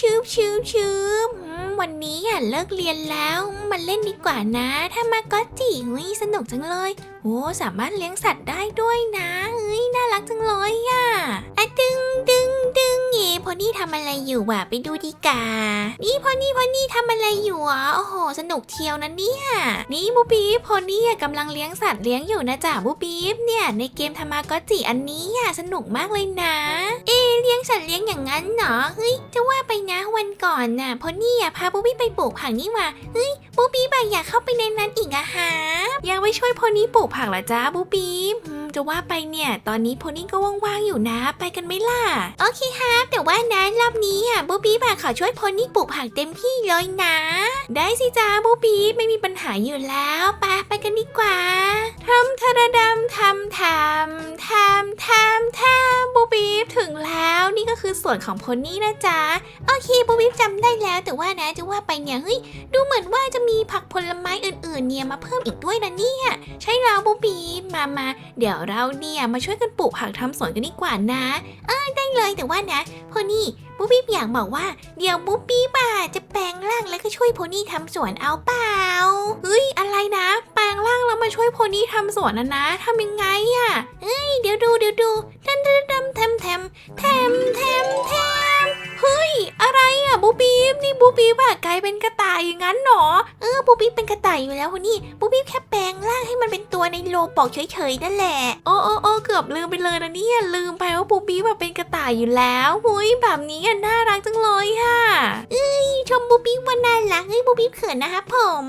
ชืบชืบชืบอืมวันนี้อะเลิกเรียนแล้วมาเล่นดีกว่านะ ถ้ามาก็จิหุยสนุกจังเลยโอ้สามารถเลี้ยงสัตว์ได้ด้วยนะเอ้ยน่ารักจังเลยอะอะดึงดึงดึงเย่พอนี่ทำอะไรอยู่วะไปดูดีกา นี่พอนี่พอนี่ทำอะไรอยู่อะโอ้โหสนุกเที่ยวนะเนี่ย นี่บูบีพอนี่อะกำลังเลี้ยงสัตว์เลี้ยงอยู่นะจ๊ะบูบีเนี่ย ในเกมทามาก็จิอันนี้อะสนุกมากเลยนะ เอเลี้ยงสัตว์เลี้ยงอย่างนั้นเหรอเฮ้ยจะว่าไปนะวันก่อนน่ะพอนี่อะพาบูบี้ไปปลูกผักนี่หว่าเฮ้ยบูบี้บอยากเข้าไปในนั้นอีกอะฮะอยากไปช่วยพอนี่ปลูกผักเหรอจ้าบูบี้อื จะว่าไปเนี่ย ตอนนี้พอนี่ก็ว่างๆอยู่นะ ไปกันไหมล่ะ โอเคครับแต่ว่านะรอบนี้อะบูบี้บ่าขอช่วยพอนี่ปลูกผักเต็มที่เลยนะ ได้สิจ้าบูบี้ไม่มีปัญหาอยู่แล้วไปไปกันดีกว่าทำทะระดำทำทำทำทำทำบูบี้ถึงแล้วนี่ก็คือส่วนของพอนี่นะจ๊ะโอเคบูบี้จำได้แล้วแต่ว่านะจะว่าไปเนี่ยเฮ้ยดูเหมือนว่าจะมีผักผลไม้อื่นๆเนี่ยมาเพิ่มอีกด้วยนะเนี่ย ใช่แล้วบูบี้มามา เดี๋ยวเราเนี่ยมาช่วยกันปลูกผักทำสวนกันดีกว่านะ เออได้เลยแต่ว่านะพอนี่ บูบี้อยากบอกว่าเดี๋ยวบูบี้บ่าจะแปลงร่างแล้วก็ช่วยโพนี่ทำสวนเอาเปล่าเฮ้ยอะไรนะ แปลงร่างแล้วมาช่วยโพนี่ทำสวนนะนะทำยังไงอะเอ้ยเดี๋ยวดูเดี๋ยวดูทันทันทันแทมแทมแทมแทมแทมเฮ้ยอะไรอะบูบีบนี่บูบีบอะกลายเป็นกระต่ายอย่างนั้นเหรอเออบูบีบเป็นกระต่ายอยู่แล้วคนนี้บูบีบแค่แปลงร่างให้มันเป็นตัวในโลบอกเฉยๆนั่นแหละโอ้โอ้โอ้เกือบลืมไปเลยนะเนี่ยลืมไปว่าบูบีบอะเป็นกระต่ายอยู่แล้วหุยแบบนี้อะน่ารักจังเลยค่ะเอ้ยชมบูบีบว่าน่ารักเอ้ยบูบีบเขินนะคะผม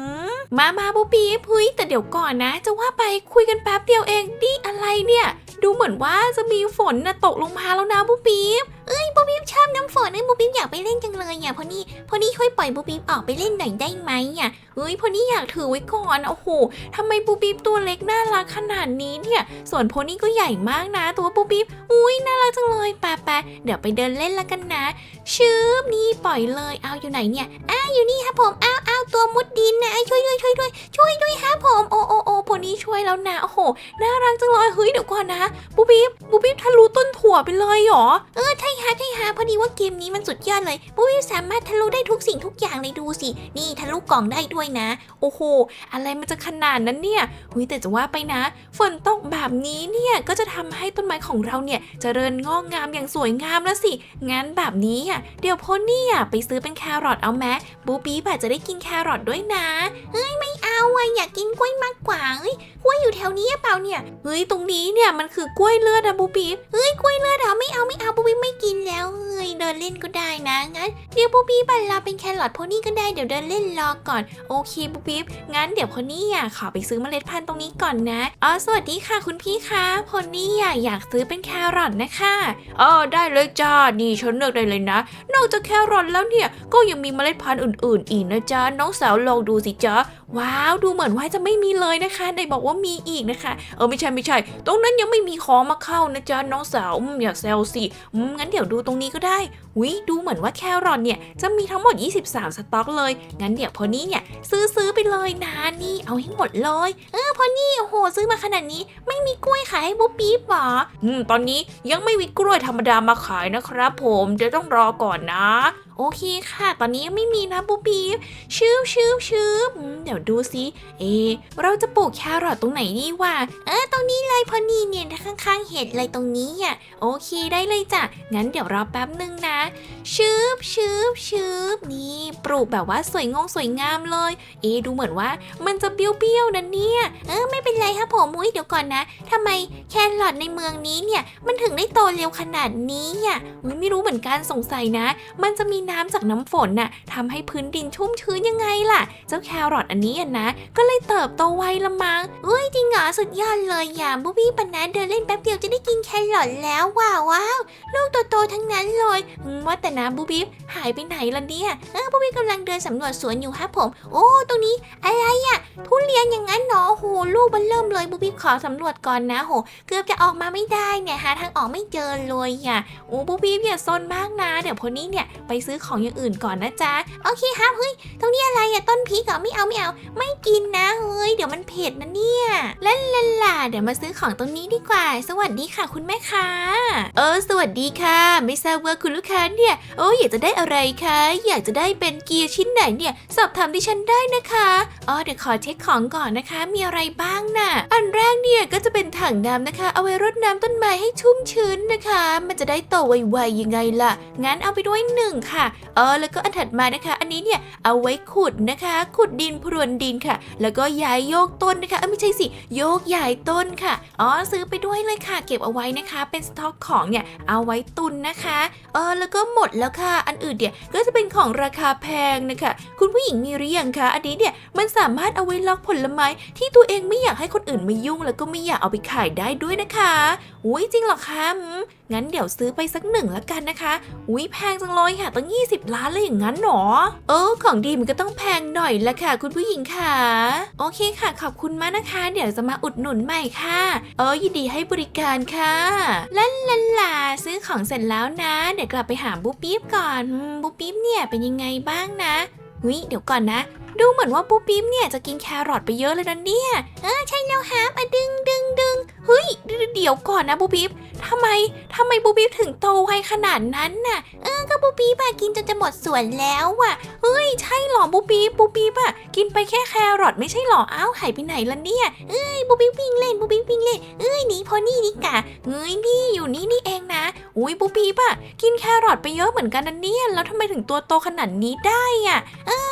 มามาบูบีบเฮ้ยแต่เดี๋ยวก่อนนะ จะว่าไปคุยกันแป๊บเดียวเองนี่อะไรเนี่ย ดูเหมือนว่าจะมีฝนนะตกลงมาแล้วนะบูบีบ เอ้ยบูบี้ชอบน้ำฝนเอ้ยบูบี้อยากไปเล่นจังเลยอะพอนี่พอนี่ช่วยปล่อยบูบี้ออกไปเล่นหน่อยได้ไหมอะเฮ้ยพอนี่อยากถือไว้ก่อนโอ้โหทำไมบูบี้ตัวเล็กน่ารักขนาดนี้เนี่ย ส่วนพอนี่ก็ใหญ่มากนะ ตัวบูบี้อุ้ยน่ารักจังเลยแปะแปะเดี๋ยวไปเดินเล่นแล้วกันนะชืบนี่ปล่อยเลยเอาอยู่ไหนเนี่ยอ้าอยู่นี่ครับผมอ้าวอ้าวตัวมุดดินนะช่วยด้วยช่วยด้วย ช่วยด้วยครับผมโอ้โอ้โอ้พอนี่ช่วยแล้วนะโอ้โหน่ารักจังเลยเฮ้ยเดี๋ยวก่อนนะบูบี้บูบี้ทะลุต้นถั่วไปเลยเหรอเออใช่ฮะใช่ฮะพอดีว่าเกมนี้มันสุดยอดเลยปุ้ยสามารถทะลุได้ทุกสิ่งทุกอย่างเลยดูสิ นี่ทะลุกล่องได้ด้วยนะ โอ้โห อะไรมันจะขนาดนั้นเนี่ยหุยแต่จะว่าไปนะ ฝนตกแบบนี้เนี่ยก็จะทำให้ต้นไม้ของเราเนี่ยเจริญงอกงามอย่างสวยงามแล้วสิ งั้นแบบนี้อะเดี๋ยวพ่อนี่อะไปซื้อเป็นแครอทเอาแม้บูบีแบบจะได้กินแครอทด้วยนะเฮ้ยไม่เอาอะอยากกินกล้วยมากกว่าเฮ้ยกล้วยอยู่แถวนี้เปล่าเนี่ยเฮ้ยตรงนี้เนี่ยมันคือกล้วยเลือดอะบูบีเฮ้ยกล้วยเลือดเหรอไม่เอาไม่เอาบูบีไม่กินินแล้วเฮ้ยเดินเล่นก็ได้นะงั้นเดี๋ยวบูบีบันเราเป็นแครอทโพนี่ก็ได้เดี๋ยวเดินเล่นรอก่อนโอเคบูบีงั้นเดี๋ยวโพนี่อะขอไปซื้อเมล็ดพันธุ์ตรงนี้ก่อนนะอ๋อสวัสดีค่ะ คุณพี่คะโพนี่อะอยากซื้อเป็นแครอทนะคะอ๋อได้เลยจ้านี่ฉันเลือกได้เลยนะ นอกจากแครอทแล้วเนี่ยก็ยังมีเมล็ดพันธุ์อื่น ๆ อีกนะจ๊ะน้องสาวลองดูสิจ๊ะว้าวดูเหมือนว่าจะไม่มีเลยนะคะไหนบอกว่ามีอีกนะคะ เออไม่ใช่ไม่ใช่ ตรงนั้นยังไม่มีของมาเข้านะจ๊ะน้องสาวอืมอยากแซวสิงั้นเดี๋ยวดูตรงนี้ก็ได้วิดูเหมือนว่าแครอทเนี่ยจะมีทั้งหมด 23 สต็อกเลย งั้นเดี๋ยวพอนี่เนี่ยซื้อซื้อไปเลยนะนี่เอาให้หมดเลย เออพอนี่โอ้โหซื้อมาขนาดนี้ ไม่มีกล้วยขายให้บุ๊ปี๊บหรออืมตอนนี้ยังไม่มีกล้วยธรรมดามาขายนะครับ ผมเดี๋ยวต้องรอก่อนนะ โอเคค่ะ ตอนนี้ยังไม่มีนะบุ๊บปี๊บชืบชืบชืบอืมเดี๋ยวดูสิเอ เราจะปลูกแครอทตรงไหนดีวะเออตรงนี้เลยพอนี่เนี่ยข้างๆเห็ดเลยตรงนี้อะโอเคได้เลยจ้ะงั้นเดี๋ยวรอแป๊บหนึ่งนะชืบชืบชืบนี่ปลูกแบบว่าสวยงงสวยงามเลย เอ ดูเหมือนว่ามันจะเบี้ยวๆนะเนี่ยเออไม่เป็นไรครับผม ยเดี๋ยวก่อนนะทำไมแครอทในเมืองนี้เนี่ย มันถึงได้โตเร็วขนาดนี้อะไม่รู้เหมือนกันสงสัยนะ มันจะมีน้ำจากน้ำฝนน่ะทำให้พื้นดินชุ่มชื้นยังไงล่ะ เจ้าแครอทอันนี้อะนะ ก็เลยเติบโตไวละมั้งเอ้ยจริงเหรอสุดยอดเลยอย่าบูบี้ปันนะเดินเล่นแป๊บเดียวจะได้กินแครอทแล้วว้าวว้าวลูกโตๆทั้งนั้นเลยว่าแต่นะบูบี้หายไปไหนล่ะเนี่ยเออบูบี้กำลังเดินสำรวจสวนอยู่ครับผม โอ้ตรงนี้อะไรอะทุเรียนอย่างนั้นเนาะโหลูกมันเริ่มเลยบูบี้ขอสำรวจก่อนนะโห เกือบจะออกมาไม่ได้เนี่ยหาทางออกไม่เจอเลยอะโอ้บูบี้อย่าซนมากนะ เดี๋ยวพอนี้เนี่ยไปซื้อของอย่างอื่นก่อนนะจ๊ะ โอเคครับเฮ้ย ตรงนี้อะไรอะต้นพริกเหรอไม่เอาไม่เอา ไม่กินนะเฮ้ยเดี๋ยวมันเผ็ดนะเนี่ยเล่นเล่นล่ะเดี๋ยวมาซื้อของตรงนี้ดีกว่า สวัสดีค่ะคุณแม่ค้าเออสวัสดีค่ะ ไม่ทราบว่าคุณลูกค้าเนี่ยโอ้อยากจะได้อะไรคะอยากจะได้เป็นเกียร์ชิ้นไหนเนี่ยสอบถามดิฉันได้นะคะอ๋อเดี๋ยวขอเช็คของก่อนนะคะ มีอะไรบ้างน่ะ อันแรกเนี่ยก็จะเป็นถังน้ำนะคะ เอาไว้รดน้ำต้นไม้ให้ชุ่มชื้นนะคะ มันจะได้โตไวๆยังไงล่ะ งั้นเอาไปด้วยหนึ่งค่ะ เออแล้วก็อันถัดมานะคะ อันนี้เนี่ยเอาไว้ขุดนะคะ ขุดดินพรวนดินค่ะ แล้วก็ย้ายโยกต้นนะคะเออไม่ใช่สิโยกย้ายต้นค่ะอ๋อซื้อไปด้วยเลยค่ะ เก็บเอาไว้นะคะ เป็นสต็อกของเนี่ยเอาไว้ตุนนะคะ เออแล้วก็หมดแล้วค่ะ อันอื่นเนี่ยก็จะเป็นของราคาแพงนะคะ คุณผู้หญิงมีหรือยังคะอันนี้เนี่ยมันสามารถเอาไว้ล็อกผลไม้ที่ตัวเองไม่อยากให้คนอื่นมายุ่งแล้วก็ไม่อยากเอาไปขายได้ด้วยนะคะอุ้ยจริงเหรอคะงั้นเดี๋ยวซื้อไปสักหนึ่งล้วกันนะคะ อุ้ยแพงจังเลยค่ะตั้ง 20 ล้านเลยอย่างนั้นหรอ เออ ของดีมันก็ต้องแพงหน่อยละค่ะ คุณผู้หญิงค่ะ โอเคค่ะ ขอบคุณมากนะคะ เดี๋ยวจะมาอุดหนุนใหม่ค่ะ เออยินดีให้บริการค่ะลันลันลาซื้อของเสร็จแล้วนะ เดี๋ยวกลับไปหาบุ๊บปิ๊บก่อน บุ๊บปิ๊บเนี่ยเป็นยังไงบ้างนะหุยเดี๋ยวก่อนนะ ดูเหมือนว่าปุ๊บปิ๊บเนี่ยจะกินแครอทไปเยอะเลยนะเนี่ย เออใช่แล้วฮะมาดึงดึงดึงเฮ้ยเดี๋ยวก่อนนะปุ๊บปิ๊บทำไมทำไมปุ๊บปิ๊บถึงโตไวขนาดนั้นน่ะ เออก็ปุ๊บปิ๊บอะกินจนจะหมดส่วนแล้วอะเฮ้ยใช่หรอปุ๊บปิ๊บปุ๊บปิ๊บอะกินไปแค่แครอทไม่ใช่หรออ้าวหายไปไหนละเนี่ย เอ้ยปุ๊บปิ๊บวิ่งเล่นปุ๊บปิ๊บวิ่งเล่น เอ้ยหนีพอนี่ดีกะเอ้ยนี่อยู่นี่นี่เองนะ อุ้ยปุ๊บปิ๊บอะกินแครอทไปเยอะเหมือนกันนะเนี่ย แล้วทำไมถึงตัวโตขนาดนี้ได้อะ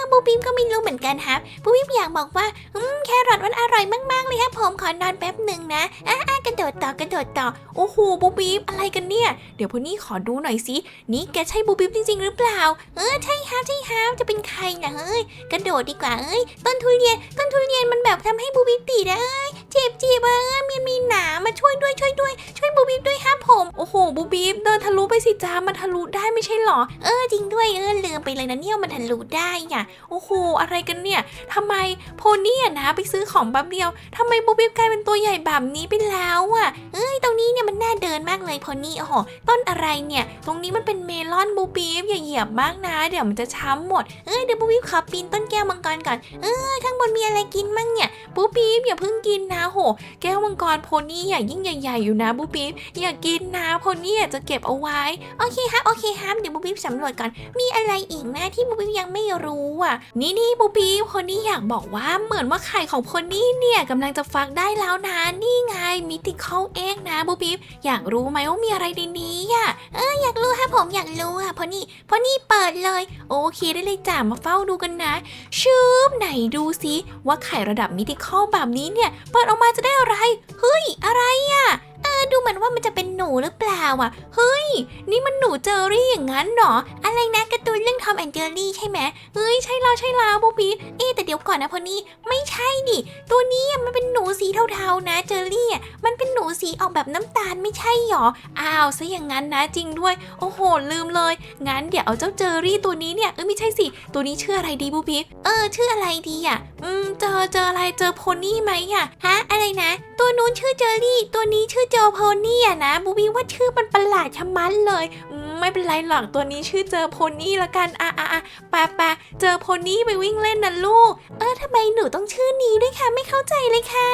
บูบีมก็ไม่รู้เหมือนกันครับบูบีมอยากบอกว่าอืมแครอทมันอร่อยมากๆเลยครับผมขอนอนแป๊บหนึ่งนะอะอะกระโดดต่อกระโดดต่อโอ้โหบูบีมอะไรกันเนี่ย เดี๋ยวพวกนี้ขอดูหน่อยสินี่แกใช่บูบีมจริง ๆ หรือเปล่า เออใช่ครับใช่ครับจะเป็นใครนะเฮ้ยกระโดดดีกว่าเอ้ยต้นทุเรียนต้นทุเรียนมันแบบทำให้บูบีมติดอะเอ้ยเจ็บจีบเอ้ยมันมีหนามมาช่วยด้วยช่วยด้วย ช่วยบูบีมด้วยครับผมโอ้โหบูบีมเดินทะลุไปสิจ้ามันทะลุได้ไม่ใช่หรอ เออจริงด้วยเออลืมไปเลยนะเนี่ยมันทะลุได้อะโอ้โหอะไรกันเนี่ยทำไมโพนี่อะนะไปซื้อของแป๊บเดียวทำไมบูบิบกลายเป็นตัวใหญ่แบบนี้ไปแล้วอะเอ้ยตรงนี้เนี่ยมันน่าเดินมากเลยโพนี่โอ้โหต้นอะไรเนี่ย ตรงนี้มันเป็นเมลอนบูบิบอย่าเหยียบมากนะ เดี๋ยวมันจะช้ำหมดเอ้ยเดี๋ยวบูบิบขอปีนต้นแก้วมังกรก่อนเออข้างบนมีอะไรกินมั่งเนี่ยบูบิบอย่าเพิ่งกินนะโห แก้วมังกรโพนี่ใหญ่ยิ่งใหญ่ ๆอยู่นะบูบิบอย่ากินนะโพนี่อะจะเก็บเอาไว้โอเคครับโอเคครับเดี๋ยวบูบิบสำรวจก่อนมีอะไรอีกนะที่บูบิบยังไม่รู้อะนี่นี่บูบิบคนนี้อยากบอกว่าเหมือนว่าไข่ของคนนี้เนี่ยกำลังจะฟักได้แล้วนะนี่ไงมิติเข้าเองนะบูบิบอยากรู้ไหมว่ามีอะไรในนี้อะเอออยากรู้ค่ะผมอยากรู้อะพราะนี่พราะนี่เปิดเลย โอเคได้เลยจ้ามาเฝ้าดูกันนะชืบไหนดูซิว่าไข่ระดับมิติเข้าแบบนี้เนี่ยเปิดออกมาจะได้อะไรเฮ้ยอะไรอะ เออดูเหมือนว่ามันจะเป็นหนูหรือเปล่าอะ เฮ้ย นี่มันหนูเจอรี่อย่างนั้นเหรอ อะไรนะการ์ตูนเรื่องทอมแอนเจอรี่ใช่ไหมเฮ้ยใช่แล้วใช่แล้วบูบีเอ๊แต่เดี๋ยวก่อนนะพอนี่ไม่ใช่ดิตัวนี้มันเป็นหนูสีเทาๆนะเจอรี่อะมันเป็นหนูสีออกแบบน้ำตาลไม่ใช่หรออ้าวซะอย่างนั้นนะจริงด้วย โอ้โหลืมเลยงั้นเดี๋ยวเอาเจ้าเจอรี่ตัวนี้เนี่ยเออไม่ใช่สิตัวนี้ชื่ออะไรดีบูบีเออชื่ออะไรดีอะ อืมเจอเจออะไรเจอโพนี่ไหมอะฮะ อะไรนะ ตัวนู้นชื่อเจอรี่ ตัวนี้ชื่อเจอโพนี่อะนะบูบีว่าชื่อมันประหลาดชะมัดเลยอืมไม่เป็นไรหรอกตัวนี้ชื่อเจอโพนี่ละกันอะอะอะปไปเจอโพนี่ไปวิ่งเล่นนะลูก เออทำไมหนูต้องชื่อนี้ด้วยคะไม่เข้าใจเลยค่ะ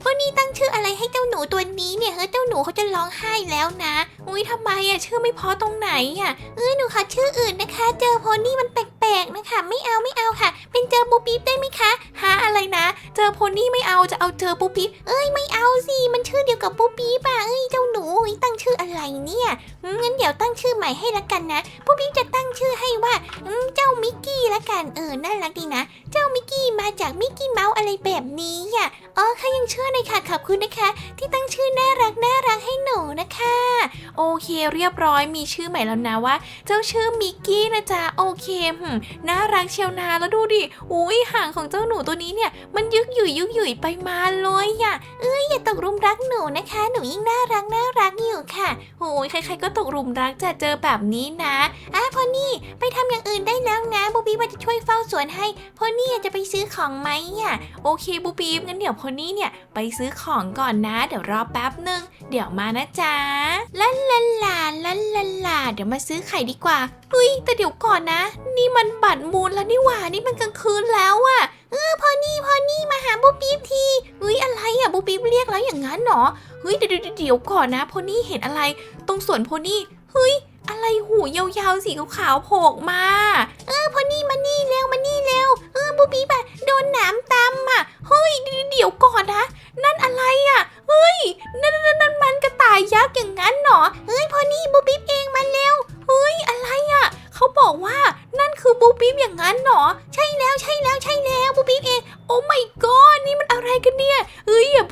โพนี่ตั้งชื่ออะไรให้เจ้าหนูตัวนี้เนี่ยเฮ้ยเจ้าหนูเขาจะร้องไห้แล้วนะ อุ้ยทำไมอะชื่อไม่เพอตรงไหนอะเออหนูขอชื่ออื่นนะคะ เจอโพนี่มัน อโพนี่ไม่เอาจะเอาเธอปุ๊ปี๊บเอ้ยไม่เอาสิมันชื่อเดียวกับปุ๊ปี๊บอะเอ้ยเจ้าหนูเฮ้ยตั้งชื่ออะไรเนี่ยอืมงั้นเดี๋ยวตั้งชื่อใหม่ให้ละกันนะปุ๊ปี๊บจะตั้งชื่อให้ว่าอืมเจ้ามิกกี้ละกันเออน่ารักดีนะ เจ้ามิกกี้มาจากมิกกี้เมาส์อะไรแบบนี้อะอ๋อค่ะยังเชื่อเลยค่ะขอบคุณนะคะ ที่ตั้งชื่อน่ารักน่ารัก นูนะคะ โอเคเรียบร้อยมีชื่อใหม่แล้วนะว่า เจ้าชื่อมิกกี้นะจ๊ะโอเคหืมน่ารักเชียวนาแล้วดูดิอุ้ยหางของเจ้าหนูตัวนี้เนี่ย มันยึกหยุยยึกหยุยไปมาเลยอะเอ้ยอย่าตกหลุมรักหนูนะคะ หนูยิ่งน่ารักน่ารักอยู่ค่ะโอ้ยใครๆก็ตกหลุมรักจะเจอแบบนี้นะอะพอนี่ไปทำอย่างอื่นได้แล้วนะบูบี้ว่าจะช่วยเฝ้าสวนให้พอนี่จะไปซื้อของไหมอะโอเคบูบีบงั้นเดี๋ยวพอนี่เนี่ยไปซื้อของก่อนนะ เดี๋ยวรอแป๊บหนึ่งเดี๋ยวมานะจ๊ะลันลันลาลันลันลาเดี๋ยวมาซื้อไข่ดีกว่าเฮ้ยแต่เดี๋ยวก่อนนะ นี่มันบัตรมูลแล้วนี่หว่านี่มันกลางคืนแล้วอะเออพอนี่พอนี่มาหาบูปี๊บทีเฮ้ยอะไรอะบูปี๊บเรียกแล้วอย่างนั้นเหรอเฮ้ยเดี๋ยวเดี๋ยวเดี๋ยวก่อนนะ พอนี่เห็นอะไร ตรงสวนพอนี่เฮ้ย อะไรหูยาวๆสีขาวๆโผล่มา เออพอนี่มานี่เร็วมานี่เร็ว เออบูปี๊บอะโดนหนามตำอะเฮ้ยเดี๋ยวก่อนนะนั่นอะไรอะเฮ้ยนั่นนั่นนั่นมันกระต่ายยักษ์อย่างนั้นเหรอเฮ้ยพอนี่บูปี๊บเองมาเร็วเฮ้ยอะไรอะเขาบอกว่านั่นคือบูปี๊บอย่างนั้นเหรอใช่แล้วใช่แล้วใช่แล้วบูปี๊บเองโอ้ my god นี่มันอะไรกันเนี่ย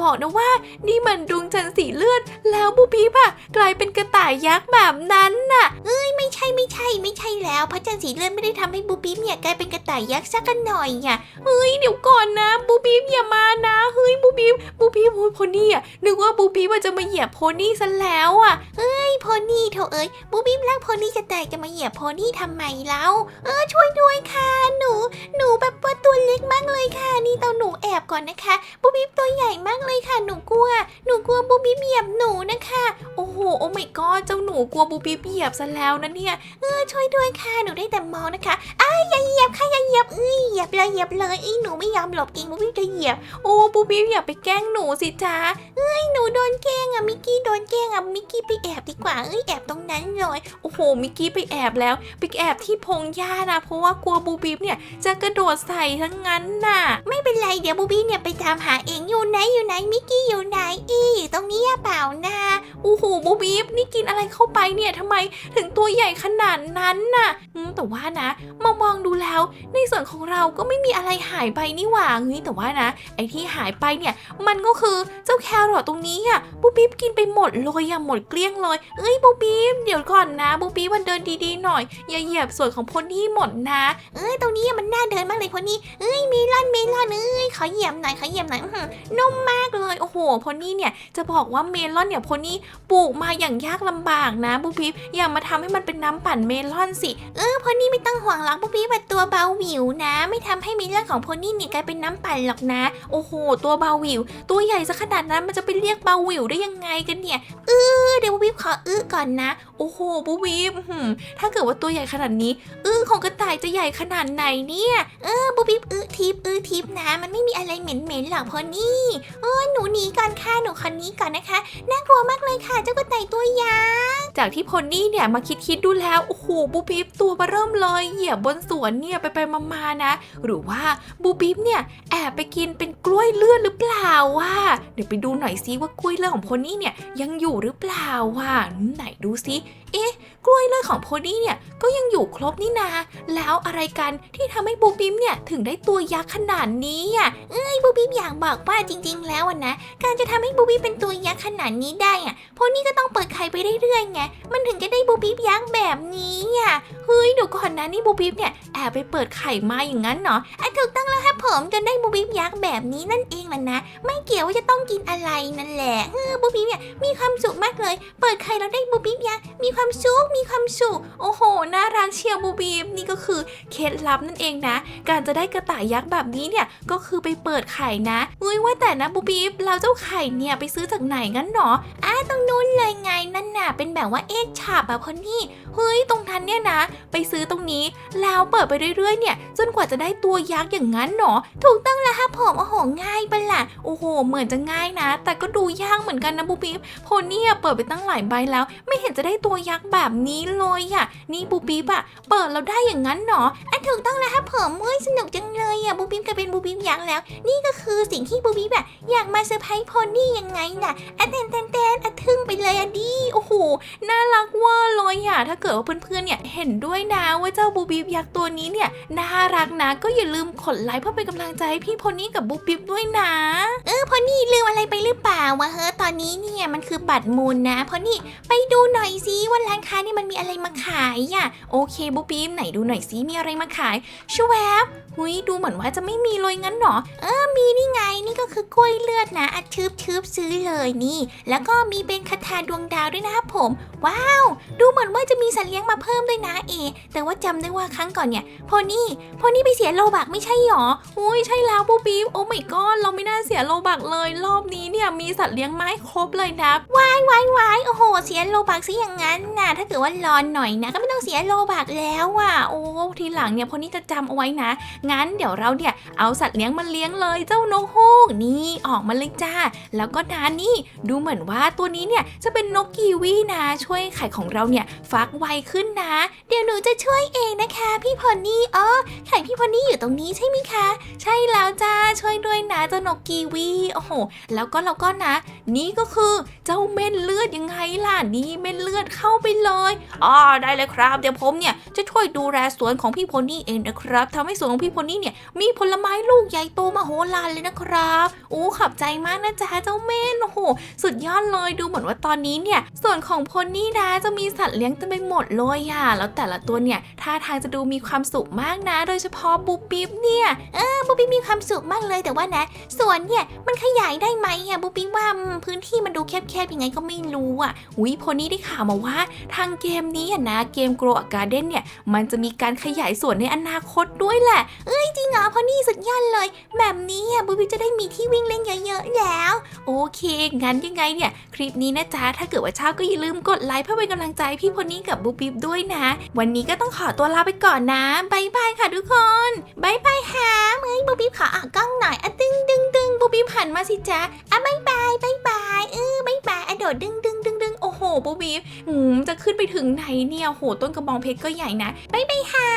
บอกนะว่า นี่มันดวงจันทร์สีเลือด แล้วบูปี๊บอะกลายเป็นกระต่ายยักษ์แบบนั้นน่ะ เอ้ยไม่ใช่ไม่ใช่ไม่ใช่แล้วพระจันทร์สีเลือดไม่ได้ทำให้บูปี๊บเนี่ยกลายเป็นกระต่ายยักษ์สักหน่อยอะเฮ้ยเดี๋ยวก่อนนะบูปี๊บอย่ามานะเฮ้ยบูปี๊บบูปี๊บโอ้ยโพนี่อะนึกว่าบูปี๊บอะจะมาเหยียบโพนี่ซะแล้วอะเอ้ยโพนี่เถอะเอ้ยบูปี๊บรักโพนี่จะตายจะมาเหยียบโพนี่ทำไมแล้วเออช่วยด้วยค่ะหนู หนูแบบว่าตัวเล็กมากเลยค่ะ นี่ตอนหนูแอบก่อนนะคะบูบีตัวใหญ่มากเลยเลยค่ะหนูกลัว หนูกลัวบูบีเหยียบหนูนะคะ โอ้โหโอ้ my god เจ้าหนูกลัวบูบีเหยียบซะแล้วนะเนี่ยเออช่วยด้วยค่ะหนูได้แต่มองนะคะอ้ายอย่าเหยียบค่ะอย่าเหยียบเอ้ยเหยียบเลยเหยียบเลยไอ้หนูไม่ยอมหลบเองบูบีจะเหยียบโอ้บูบีบอย่าไปแกล้งหนูสิจ้าเอ้ยหนูโดนแกล้งอะมิกกี้โดนแกล้งอะมิกกี้ไปแอบดีกว่าเอ้ยแอบตรงนั้นเลยโอ้โหมิกกี้ไปแอบแล้วไปแอบที่พงหญ้านะเพราะว่ากลัวบูบีเนี่ยจะกระโดดใส่ทั้งนั้นน่ะ ไม่เป็นไรเดี๋ยวบูบี้เนี่ยไปตามหาเองอยู่ไหนอยู่ไหนมิกกี้อยู่ไหนอีอยู่ตรงนี้เปล่านะโอ้โหบูบี้นี่กินอะไรเข้าไปเนี่ยทำไมถึงตัวใหญ่ขนาดนั้นน่ะอืมแต่ว่านะมองมองดูแล้ว ในส่วนของเราก็ไม่มีอะไรหายไปนี่หว่าเฮ้ยแต่ว่านะ ไอ้ที่หายไปเนี่ย มันก็คือเจ้าแครอทตรงนี้อะบูบี้กินไปหมดเลยอะหมดเกลี้ยงเลยเอ้ยบูบี้เดี๋ยวก่อนนะบูบี้มันเดินดีๆหน่อยอย่าเหยียบส่วนของพลนี่หมดนะ เอ้ยตรงนี้มันน่าเดินมากเลยพลนี่เอ้ยเมลอนเมลอนเอ้ยขอเหยียบหน่อยขอเหยียบหน่อยนุ่มมากเลย โอ้โหพอนี่เนี่ยจะบอกว่าเมลอนเนี่ยพอนี่ปลูกมาอย่างยากลำบากนะบุ๊บปิ๊บอย่ามาทำให้มันเป็นน้ำปั่นเมลอนสิเออพอนี่ไม่ต้องห่วงหรอกบุ๊บปิ๊บว่าตัวเบาหวิวนะ ไม่ทำให้เมลอนของพอนี่เนี่ยกลายเป็นน้ำปั่นหรอกนะ โอ้โห ตัวเบาหวิว ตัวใหญ่ซะขนาดนั้นมันจะไปเรียกเบาหวิวได้ยังไงกันเนี่ยเออเดี๋ยวบุ๊บปิ๊บขออื้อก่อนนะ โอ้โหบุ๊บปิ๊บถ้าเกิดว่าตัวใหญ่ขนาดนี้อื้อของกระต่ายจะใหญ่ขนาดไหนเนี่ย เออบูบิบอื้อทิปอื้อทิปนะ มันไม่มีอะไรเหม็นๆหรอกพอนี่เออหนูหนีก่อนค่ะหนูคนนี้ก่อนนะคะ น่ากลัวมากเลยค่ะเจ้ากระต่ายตัวยักษ์จากที่พอนี่เนี่ยมาคิดคิดๆดูแล้วโอ้โหบูบิบตัวมาเริ่มเลยเหยียบบนสวนเนี่ยไปไปมาๆนะ หรือว่าบูบิบเนี่ยแอบไปกินเป็นกล้วยเลือดหรือเปล่าวะเดี๋ยวไปดูหน่อยซิว่ากล้วยเลือดของพอนี่เนี่ยยังอยู่หรือเปล่าวะไหนดูซิ เอ๊ะ กล้วยเลือดของโพนี่เนี่ยก็ยังอยู่ครบนี่นา แล้วอะไรกันที่ทำให้บูบิมเนี่ยถึงได้ตัวยักษ์ขนาดนี้อะเอ้ยบูบิมอยากบอกว่าจริง ๆ แล้วอะนะ การจะทำให้บูบิมเป็นตัวยักษ์ขนาดนี้ได้อะโพนี่ก็ต้องเปิดไข่ไปเรื่อยๆไงมันถึงจะได้บูบิมยักษ์แบบนี้อะเฮ้ยเดี๋ยวก่อนนะนี่บูบิมเนี่ยแอบไปเปิดไข่มาอย่างนั้นเนาะอะถูกต้องแล้วครับผมจนได้บูบิมยักษ์แบบนี้นั่นเองแหละนะ ไม่เกี่ยวว่าจะต้องกินอะไรนั่นแหละเออบูบิมเนี่ยมีความสุขมากเลย เปิดไข่แล้วได้บูบิมยักษ์มีความสุขมีความสุขโอ้โหน่ารักเชียวบูบีมนี่ก็คือเคล็ดลับนั่นเองนะ การจะได้กระต่ายยักษ์แบบนี้เนี่ยก็คือไปเปิดไข่นะอุ้ยว่าแต่นะบูบีมเราเจ้าไข่เนี่ยไปซื้อจากไหนงั้นหรออ้าตรงนู้นเลยไงนั่นน่ะเป็นแบบว่าเอ็กฉาบอะพอนี่เฮ้ยตรงนั้นเนี่ยนะ ไปซื้อตรงนี้แล้วเปิดไปเรื่อยๆเนี่ย จนกว่าจะได้ตัวยักษ์อย่างนั้นหรอถูกต้องแล้วค่ะผมโอ้โหง่ายไปละโอ้โห เหมือนจะง่ายนะ แต่ก็ดูยากเหมือนกันนะบูบีมโพนี่เปิดไปตั้งหลายใบแล้ว ไม่เห็นจะได้ตัวยักษ์แบบนี้เลยอะนี่บูบีบอะเปิดแล้วได้อย่างนั้นหรออะถูกต้องแล้วค่ะผมเฮ้ยสนุกจังเลยอะบูบีมกลายเป็นบูบีมยักษ์แล้ว นี่ก็คือสิ่งที่บูบีแบบอยากมาเซอร์ไพรส์โพนี่ยังไงล่ะอะแตนแตนแตนอะทึ่งไปเลยอะดีโอ้โหน่ารักเว่าเลยอะถ้าเกิดว่าเพื่อนๆเนี่ยเห็นด้วยนะว่าเจ้าบูบีบยักษ์ตัวนี้เนี่ยน่ารักนะก็อย่าลืมกดไลค์เพื่อเป็นกำลังใจให้พี่โพนี่กับบูบีบด้วยนะเออโพนี่ลืมอะไรไปหรือเปล่าวะเฮ้ตอนนี้เนี่ยมันคือบัตรมูลนะโพนี่ไปดูหน่อยซิว่าร้านค้านี่มันมีอะไรมาขายอะโอเคบุ๊บบีมไหนดูหน่อยซิมีอะไรมาขายชูแวบหุยดูเหมือนว่าจะไม่มีเลยงั้นเหรอ เออมีนี่ไงนี่ก็คือกล้วยเลือดนะอัดชืบชืบซื้อเลยนี่ แล้วก็มีเป็นคาถาดวงดาวด้วยนะครับผม ว้าว ดูเหมือนว่าจะมีสัตว์เลี้ยงมาเพิ่มด้วยนะเอ แต่ว่าจำได้ว่าครั้งก่อนเนี่ยโพนี่โพนี่ไปเสียโลบักไม่ใช่หรออุ้ยใช่แล้วบูบีโอ้ไม่ก็เราไม่น่าเสียโลบักเลย รอบนี้เนี่ยมีสัตว์เลี้ยงไม้ครบเลยนะวายวายวายโอ้โห เสียโลบักซะอย่างนั้นนะถ้าเกิดว่ารอนหน่อยนะ ก็ไม่ต้องเสียโลบักแล้วอะ โอ้ทีหลังเนี่ยพอนี่จะจำเอาไว้นะ งั้นเดี๋ยวเราเนี่ยเอาสัตว์เลี้ยงมาเลี้ยงเลยเจ้านกฮูกนี่ออกมาเลยจ้า แล้วก็นานี่ดูเหมือนว่าตัวนี้เนี่ยจะเป็นนกกีวีนะ ช่วยไข่ของเราเนี่ยฟักไวขึ้นนะ เดี๋ยวหนูจะช่วยเองนะคะ พี่พอนี่อ๋อไข่พี่พอนี่อยู่ตรงนี้ใช่ไหมคะ ใช่แล้วจ้าช่วยด้วยนะเจ้านกกีวีโอ้โหแล้วก็แล้วก็นะ นี่ก็คือเจ้าเม็ดเลือดยังไงล่ะนี่เม็ดเลือดเข้าไปเลยอ๋อได้เลยครับ เดี๋ยวผมเนี่ยจะช่วยดูแลสวนของพี่โพนี่เองนะครับทำให้สวนของพี่โพนี่เนี่ยมีผลไม้ลูกใหญ่โตมโหฬารเลยนะครับโอ้ขับใจมากนะจ๊ะเจ้าเม่นโอ้โหสุดยอดเลยดูเหมือนว่าตอนนี้เนี่ยส่วนของโพนี่นะจะมีสัตว์เลี้ยงเต็มไปหมดเลยอะแล้วแต่ละตัวเนี่ยท่าทางจะดูมีความสุขมากนะ โดยเฉพาะบูบิบเนี่ยเออบูบิบมีความสุขมากเลยแต่ว่านะสวนเนี่ยมันขยายได้ไหมอะบูบิบว่าพื้นที่มันดูแคบๆยังไงก็ไม่รู้อะอุ้ยโพนี่ได้ข่าวมาว่าทางเกมนี้นะเกม Grow a Garden เนี่ยมันจะมีการขยายสวนในอนาคตด้วยแหละ เอ้ยจริงเหรอโพนี่สุดยอดเลย แบบนี้อะบูบิบจะได้มีที่วิ่งเล่นเยอะๆแล้ว โอเคงั้นยังไงเนี่ย คลิปนี้นะจ๊ะถ้าเกิดว่าชอบก็อย่าลืมกดไลค์เพื่อเป็นกำลังใจพี่พนนี่กับบุ๊บบิ๊บด้วยนะ วันนี้ก็ต้องขอตัวลาไปก่อนนะบายบายค่ะทุกคนบายบายหาเอ้ยบุ๊บบิ๊บขอออกกล้องหน่อยอะดึงดึงดึงบุ๊บบิ๊บหันมาสิจ๊ะอะบายบายบายบายเออบายบายอะโดดดึงดึงดึง โบบีหืมจะขึ้นไปถึงไหนเนี่ยโหต้นกระบองเพชรก็ใหญ่นะบายบายหา